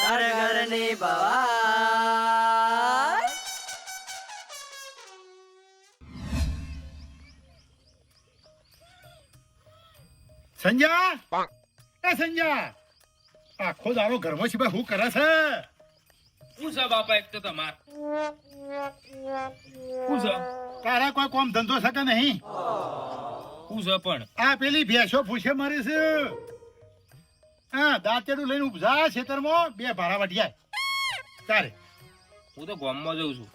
ઘર ઘરની ભવાઈ સંજ્યા એ સંજ્યા આખો દારો ઘરમાં છે ભાઈ હું કરે છે? હું છે બાપા એક તો તમાર. હું છે? તારા કોઈ કોમ ધંધો છે કે નહીં? હું છે પણ. આ પેલી ભેંસો પૂછે મારી છે. હા દાંતેડું લઈને ઊભા ખેતરમાં. બે ભારા વઢિયા તારે. હું તો ગામમાં જઉં છું.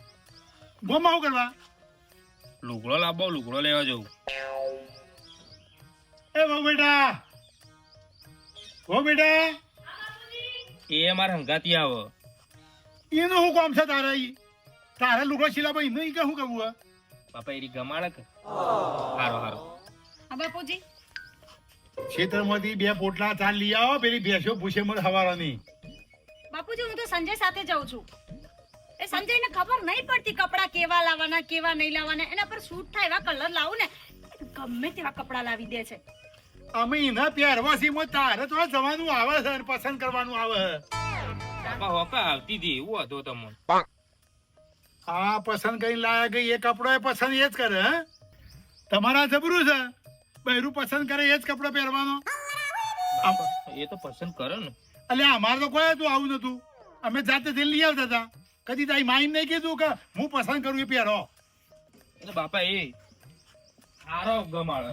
ગોમાં શું કરવા? લુગડો લાવવો લુગડો લેવા જવું એ બહુ બેટા. હો બેટા. એ મારે હંગાતી આવો. એનું શું કામ છે તારે ઈ? તારે લુગડો સિલાબો એનું ઈ કે શું કરવું બાપા એરી ગમાડક હારો હારો. હા બાપુજી. ખેતરમાંથી બે પોટલા ચાલ લઈ આવો પેલી ભેંસો પૂછે મને હવારાની. બાપુજી હું તો સંજય સાથે જાઉં છું. એ સંજયને ખબર નહીં પડતી કપડા કેવા લાવવાના કેવા નહીં લાવવાના. એના પર સૂટ થાય એવા કલર લાવું ને ગમે તેવા કપડા લાવી દે છે. અમે એના પહેરવાસીમાં તારે તો જવાનું આવે છે પસંદ કરવાનું આવે બાપા હોકા આવતી હતી એવું હતો તમને. આ પસંદ કરીને લાયા ગઈ એ કપડો એ પસંદ એ જ કરે હે? તમારા જબરું છે. બહેરું પસંદ કરે એ જ કપડો પહેરવાનો. એ તો પસંદ કરે ને. એટલે અમારે તો કોઈ હતું આવું નતું અમે જાતે જઈને લઈ આવતા હતા. કદી તારી માઈ નહીં કીધું કે હું પસંદ કરું એ પહેરો. એટલે બાપા એ હારો ગમાડો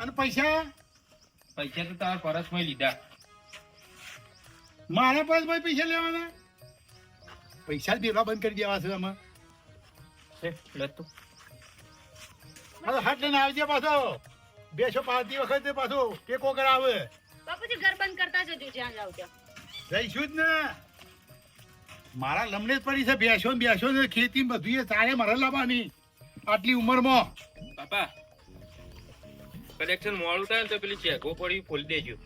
અને પૈસા? પૈસા તો તારા પરસમાં લીધા. મારા પરસ ભાઈ પૈસા લેવાના? પૈસા જ દેવા બંધ કરી દેવા છે આમાં. હાટ લઈને આવજે પાછો. બેસો પાડતી વખતે પાછો ટેકો કરાવે. બાપુજી ઘર બંધ કરતા જજો જ્યાં જાવ ત્યાં. જઈશું જ ને. મારા લમણે જ પડી છે બેસો ને બેસો ને. ખેતી બધું એ તારે મારે લાવવાની આટલી ઉંમરમાં. બાપા કલેક્શન મોડું થાય ને તો પેલી ચેકો પડી ખોલી દેજો.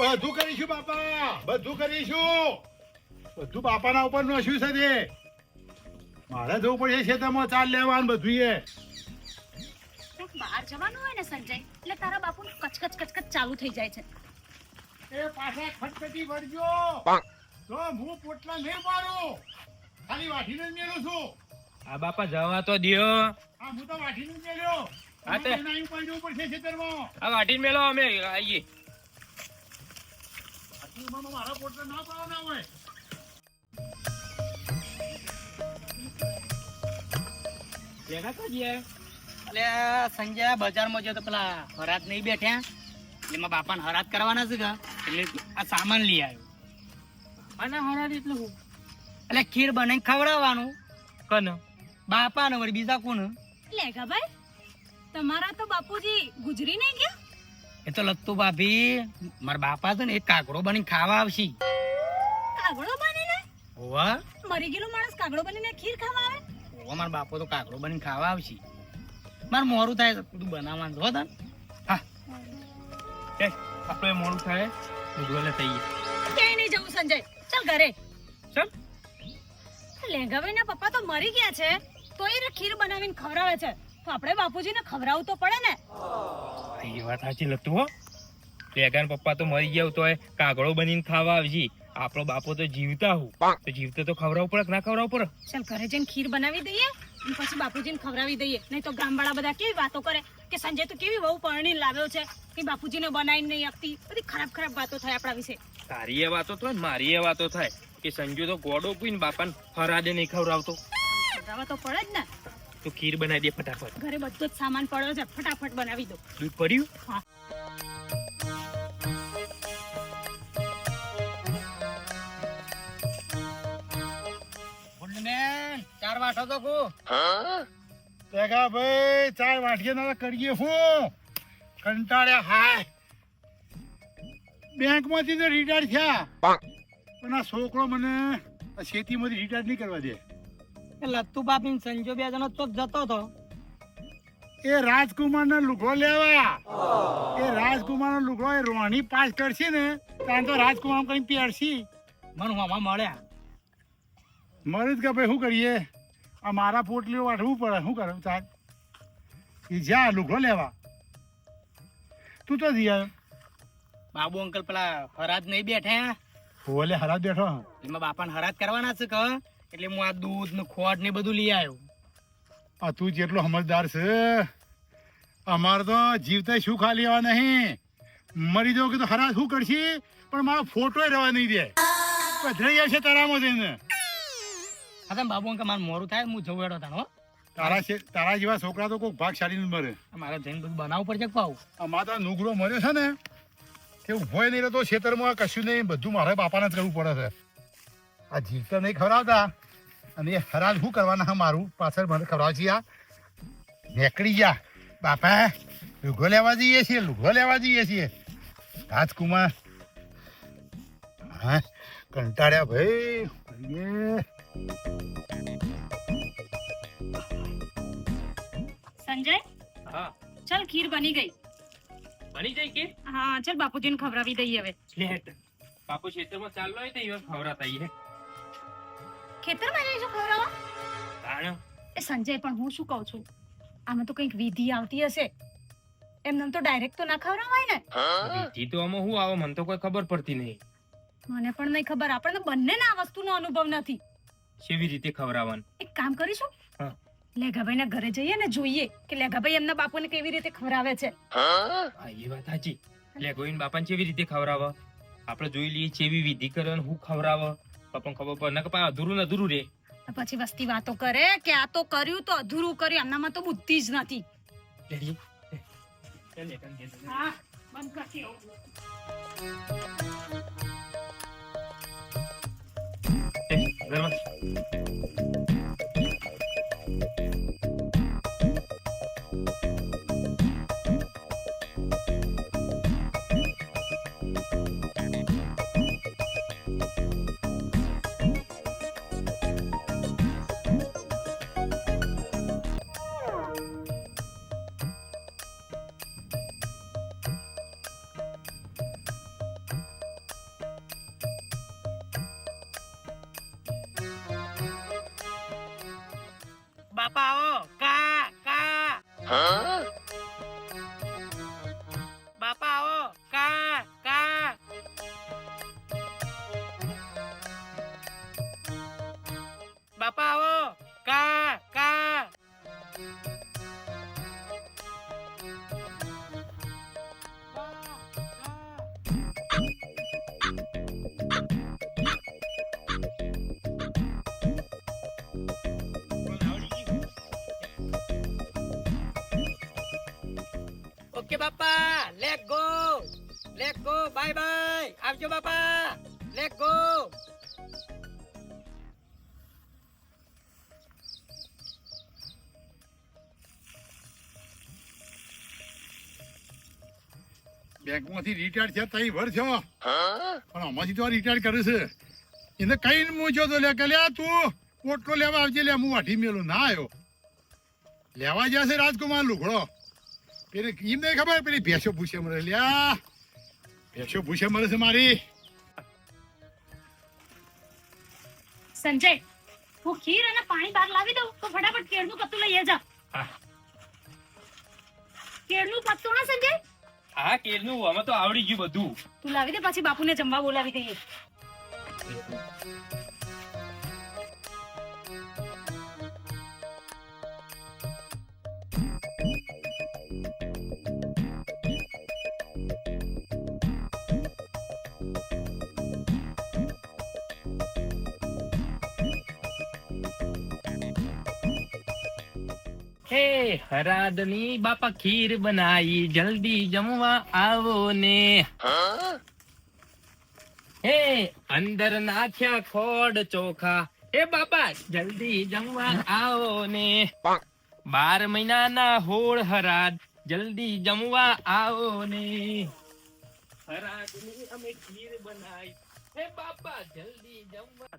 બધું કરીશું બાપા. બધું કરીશું. બધું બાપાના ઉપર નો શું છે તે. મારે જવું પડે ખેતરમાં ચાલ લેવાનું બધું એ બહાર જવાનું હોય ને સંજય એટલે તારા બાપુ કચકચ કચકચ ચાલુ થઈ જાય છે. એ પાછા ખટખટી વળજો તો હું પોટલા નહીં મારું ખાલી વાઠીને જ મેલું છું. આ બાપા જવા તો દિયો. હા હું તો વાઠીને જ મેલ્યો. હા તે- એના અહીં પણ જવું પડશે ખેતરમાં. આ વાટીને મેલો અમે આવીએ ઉંમરમાં મારા પોટલા ના પાડવાના હોય. તો અલે સંજય બજારમાં જો તો પેલા હરાત નહીં બેઠ્યા એમાં બાપાને હરાત કરવાના છે કે? એટલે આ સામાન લઈ આવ્યો. અને હરાત એટલે હું? એટલે ખીર બનાવીને ખવડાવવાનું. કોને? બાપાને વળી બીજા કોણ લેગા ભાઈ તમારા તો બાપુજી ગુજરી નહીં ગયા? એ તો લત્તુ ભાભી મારા બાપા છે ને એ કાકડો બની ખાવા આવશે. કાગડો બનીને? ઓવા મરી ગયેલો માણસ કાગડો બનીને ખીર ખાવા આવે? ઓવા મારા બાપો તો કાકડો બની ખાવા આવશે. મારે મોરું થાય બધું બનાવવાનું જો તને. હા. એ આપણે મોરું થાય લુગડો લે થઈએ ક્યાંય નહીં જવું સંજય. ચાલ ઘરે. ચાલ. લેંગાભાઈના પપ્પા તો મરી ગયા છે. તો એ ખીર બનાવીને ખવડાવે છે. તો આપણે બાપુજીને ખવડાવવું તો પડે ને. એ વાત સાચી લગતું હો. લેગાન પપ્પા તો મરી ગયા તો એ કાગળો બનીને ખાવા આવજી. આપણો બાપો તો જીવતા હું તો જીવતો તો ખવડાવવું પડે કે ના ખવડાવવું પડે? ચાલ ઘરે જઈને ખીર બનાવી દઈએ. પછી બાપુજીને ખવડાવી દઈએ. નહીં તો ગામવાળા બધા કેવી વાતો કરે કે સંજય તો કેવી બહુ પરણી લાવ્યો છે કે બાપુજીને બનાવીને નહીં આપતી. બધી ખરાબ ખરાબ વાતો થાય આપણા વિશે. તારી એ વાતો થાય મારી એ વાતો થાય કે સંજુ તો ગોડો પીને બાપાને હરાદે નહીં ખવડાવતો. ખવડાવવા તો પડે જ ને. તો ખીર બનાવી દે ફટાફટ. ઘરે બધો જ સામાન પડ્યો છે ફટાફટ બનાવી દો. દૂધ પડ્યું? હા. ચાર વાટો તો કુ તેગા ભાઈ ચાર વાટકે ના કરીએ હું. કંટાળ્યા હાય. બેંકમાંથી તો રિટાયર થયા. પણ આ છોકરો મને ખેતીમાંથી રિટાયર નહીં કરવા દે. એ લત્તુ બાપી ને સંજો બે જણો તો જતો હતો એ રાજકુમાર ને લુગડો લેવા એ રાજકુમાર નો લુગડો એ રોણી પાસ કરશે ને ત્યાં તો રાજકુમાર કઈ પહેરશી. મને હમણાં મળ્યા. મરે જ કે ભાઈ શું કરીએ? આ મારા પોટલીઓ વાઢવું પડે? શું કરું? તાર એ જા લુઘો લેવા. તું તો જઈ બાબુ અંકલ પેલા હરાજ નહીં બેઠા ઓલે હરાજ બેઠો એમાં બાપાને હરાજ કરવાના છે કે? એટલે હું આ દૂધ ને ખોટ ને બધું લઈ આવ્યો. આ તું જેટલો સમજદાર છે અમારે તો જીવતા શું ખા લેવા નહીં. મરી જાવ કે તો હરાજ શું કરશે? પણ મારો ફોટો રહેવા નહીં દે. પધરાઈ જશે તારામાં જઈને. હા તમે બાબુ કે મારે મોરું થાય હું જવું હેડો તાણો તારા તારા જેવા છોકરા તો કોઈ ભાગશાળી નહીં મરે. મારે જઈને બધું બનાવવું પડશે પાવું અમારા તો નુગરો મર્યો છે ને કે ઉભોય નહીં રહેતો ખેતરમાં કશું નહીં બધું મારે બાપાને જ કરવું પડે છે. આ જીવતા નહીં ખવડાવતા અને એ હરાજ શું કરવાના હા મારું? પાછળ મને ખવડાવજી આ. નીકળી ગયા. બાપા લુઘો લેવા જઈએ છીએ લુગો લેવા જઈએ છીએ. રાજકુમાર. હા કંટાળ્યા ભાઈ. સંજય? હા. ચલ ખીર બની ગઈ. બની જાય કે હા ચાલ બાપુજીને ખવડાવી દઈએ હવે. લેટ. બાપુ ખેતરમાં ચાલલો હોય તો એ ખવરાતા આઈએ ખેતરમાં જઈશું ખવડાવવા? એ સંજય પણ હું શું કહું છું? આમાં તો કંઈક વિધિ આવતી હશે. એમને તો ડાયરેક્ટ તો ના ખવડાવાય ને. વિધિ તો આમાં હું આવો? મને તો કોઈ ખબર પડતી નહીં. મને પણ નહીં ખબર. આપણને બંનેને આ વસ્તુનો અનુભવ નથી. કેવી રીતે ખવડાવવાનું? એક કામ કરીશું? હા. લેઘાભાઈ ના ઘરે જઈએ ને જોઈએ કે લેઘાભાઈ એમના બાપુને કેવી રીતે ખવડાવે છે. હા એ વાત સાચી. એટલે ગોવિંદ બાપાને કેવી રીતે ખવડાવે? આપણે જોઈ લઈએ કેવી વિધિ કરે અને હું ખવડાવે. બાપાને ખબર પડે નકર પા અધૂરું ને અધૂરું રે. પછી વસ્તી વાતો કરે કે આ તો કર્યું તો અધૂરું કર્યું એમનામાં તો બુદ્ધિ જ નથી. હા બંધ કરતી આવું. એ, ઘરમાં. બાપા આવો કા ઓકે બાપા. Let go let go bye bye આવજો બાપા. લેટ ગો બેંકમાંથી રિટાયર થયા તઈ ભર થયો પણ આમાંથી તો રિટાયર કરે છે. એને કઈ મૂજો તો લે કે લે આ તું પોટલો લેવા આવજે લે હું વાઢી મેલું. ના આવ્યો લેવા જશે રાજકુમાર લુગડો. પેલી એમ નહીં ખબર? પેલી ભેંસો ભૂસે મરે. લ્યા ભેંસો ભૂસે મરે છે મારી. સંજય હું ખીર અને પાણી બહાર લાવી દઉં તો ફટાફટ કેળનું પત્તું લઈ જા. કેળનું પત્તું હા સંજય? હા કેળનું. અમે તો આવડી ગયું બધું. તું લાવી દે પછી બાપુને જમવા બોલાવી દઈએ. હરાદની બાપા ખીર બનાવી જલ્દી જમવા આવો ને. હે, અંદર નાખ્યા ખોડ ચોખા. એ બાપા, જલ્દી જમવા આવો ને. બાર મહિનાના હોળ હરાદ, જલ્દી જમવા આવો ને. હરાદની અમે ખીર બનાવી હે બાપા, જલ્દી જમવા.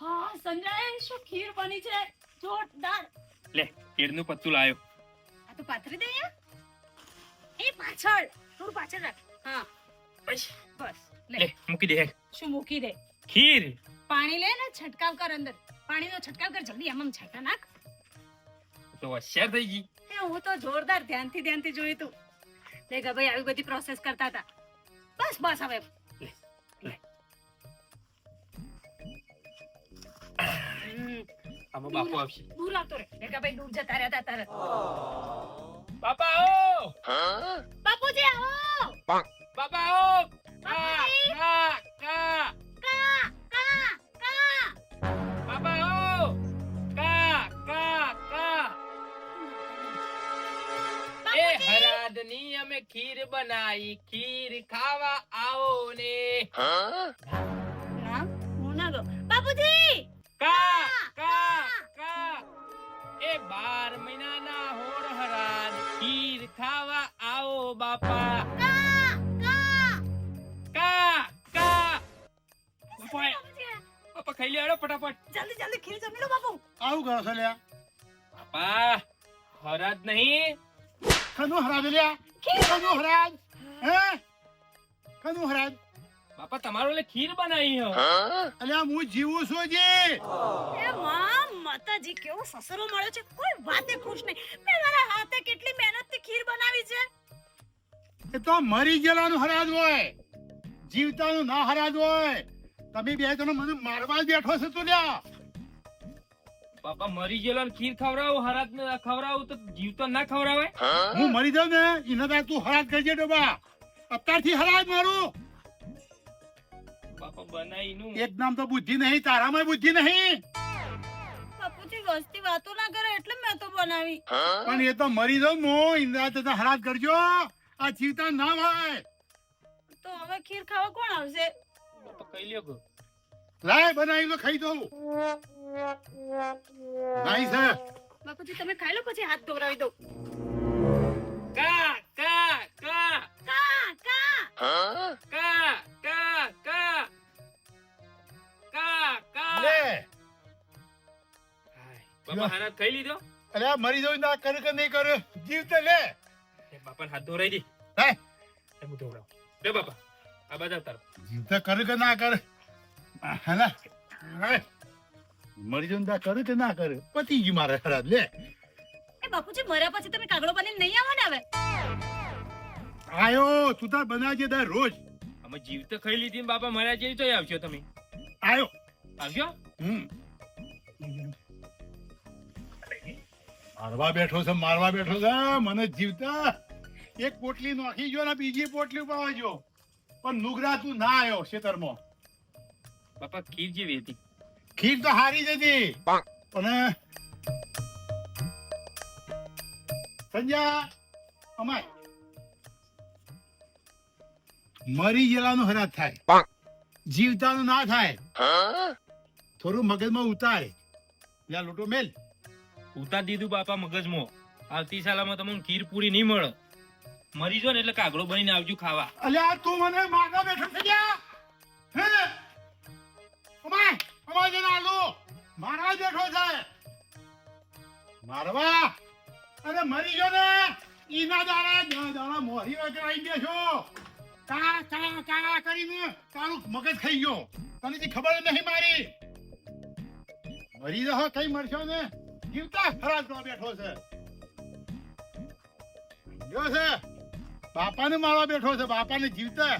હા, સંજય, શું ખીર બની છે? જોરદાર. લે કેળનું પત્તું લાયો. આ તો પાથરી દે એ પાછળ થોડું પાછળ રાખ. હા. બસ. લે. લે મૂકી દે શું મૂકી દે? ખીર. પાણી લે ને છંટકાવ કર અંદર. પાણીનો છંટકાવ કર જલ્દી એમ છાંટા નાખ. તો હોશિયાર થઈ ગઈ. એ હું તો જોરદાર ધ્યાનથી ધ્યાનથી જોયું તું. દેખા ભાઈ આવી બધી પ્રોસેસ કરતા હતા. બસ બસ હવે. આમાં બાપુ આવશે. દૂર આવતો રે. ભાઈ દૂર જતા રહેતા તારે બાપા આવો. બાપુજી આવો. બાપા આવો. કા કા કા કા કા કા. બાપા આવો. કા કા કા. એ હરાદની અમે ખીર બનાવી ખીર ખાવા આવો ને. ના હું ના બાપુજી. કા બાર મહિનાના હોળ હરાદ ખીર ખાવા આવો બાપા કા કા કા કા બાપા બાપુજી, બાપા ખાઈ લે હેડો ફટાફટ જલ્દી જલ્દી ખીર જમી લો બાપુ આવું કરો છો લ્યા બાપા હરાદ નહીં કનું હરાજ લ્યા કનું હરાજ હે કનું હરાજ બાપા તમારો લે ખીર બનાવી હો. અલ્યા હું જીવું છું જી એ માં માતાજી કેવો સસરો મળ્યો છે? કોઈ વાતે ખુશ નહીં. મેં મારા હાથે કેટલી મહેનતથી ખીર બનાવી છે. એ તો મરી ગયેલાનું હરાજ હોય. જીવતાનું ના હરાજ હોય. તમે બે જણો મને મારવા બેઠો છે તું લ્યા. બાપા મરી ગયેલો ને ખીર ખવડાવું હરાદ ને ખવડાવું તો જીવતો ના ખવડાવે. હું મરી જાઉં ને એના તું હરાજ કરજે ડોબા. અત્યારથી હરાજ મારું. બાપા બનાવી એક નામ તો બુદ્ધિ નહીં તારામાં બુદ્ધિ નહીં. બાપુજી વસ્તી વાતો ના કરે એટલે મેં તો બનાવી. પણ એ તો મરી જાઉં હું ઇન્દ્રા તો હરાજ કરજો. આ જીવતા ના હોય. તો હવે ખીર ખાવા કોણ આવશે? કઈ લ્યો લાય બનાવી તો ખાઈ દઉં. નાઈ છે. બાપુજી તમે ખાઈ લો પછી હાથ ધોવરાવી દઉં. કા કા કા. કા કા. કા કા બાપા હરાદ ખાઈ લીધો? અરે આ મરી જાઉં ના કર કે નહીં કર. જીવતે લે. એ બાપાને હાથ ધોરાઈ દે. હે એ હું ધોવડાવું. લે બાપા આ બધા આવ જીવ તો કર કે ના કર. હેલા. હે મરી જાઉં ના કર કે ના કર. પતી ગયું મારે ખરાબ લે. એ બાપુજી મર્યા પછી તમે કાગડો બની નહીં આવો ને હવે? આયો તું તાર બનાવજે દર રોજ. અમે જીવતો ખાઈ લીધી બાપા મર્યા જેવી તો આવશો તમે. આયો. આવશો હમ. મારવા બેઠો છે મારવા બેઠો છે. મને જીવતા એક પોટલી નાખી ગયો ને બીજી પોટલી ઉપાવા ગયો પણ નુગરા તું ના આવ્યો ખેતરમાં. બાપા ખીર જેવી હતી. ખીર તો હારી જ હતી. પણ સંજ્યા અમાય. મરી ગયેલાનું હરાજ થાય. જીવતાનું ના થાય. થોડું મગજમાં ઉતારે. લ્યા લોટો મેલ. ઉતાર દીધું બાપા મગજમાં. આવતી સાલામાં તમને ખીર પૂરી નહીં મળે. મરી જો ને એટલે કાગડો બનીને આવજો ખાવા. અલ્યા તું મને માગા બેઠો છે ગયા હે? અમાય અમાય જરા આલો મારવા બેઠો છે. મારવા? અરે મરી જો ને. ઈના દારા દારા મોરી વગરાઈ છો કા કા કા કરીને તારું મગજ ખાઈ ગયો. તને ખબર નહીં મારી. મરી જહો કઈ મરશો ને. જીવતા કરવા બેઠો છે. જો છે? બાપાને મારવા બેઠો છે બાપાને જીવતા.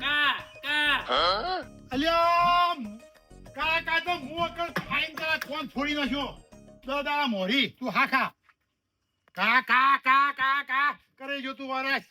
કા કા? અલ્યા કા કા તો હું અકળ ખાઈને તારા કોણ ફોડી નાખ્યો? તો દાડા મોરી તું હા ખા. કા કા કા કા કા? કરે જો તું વારસ.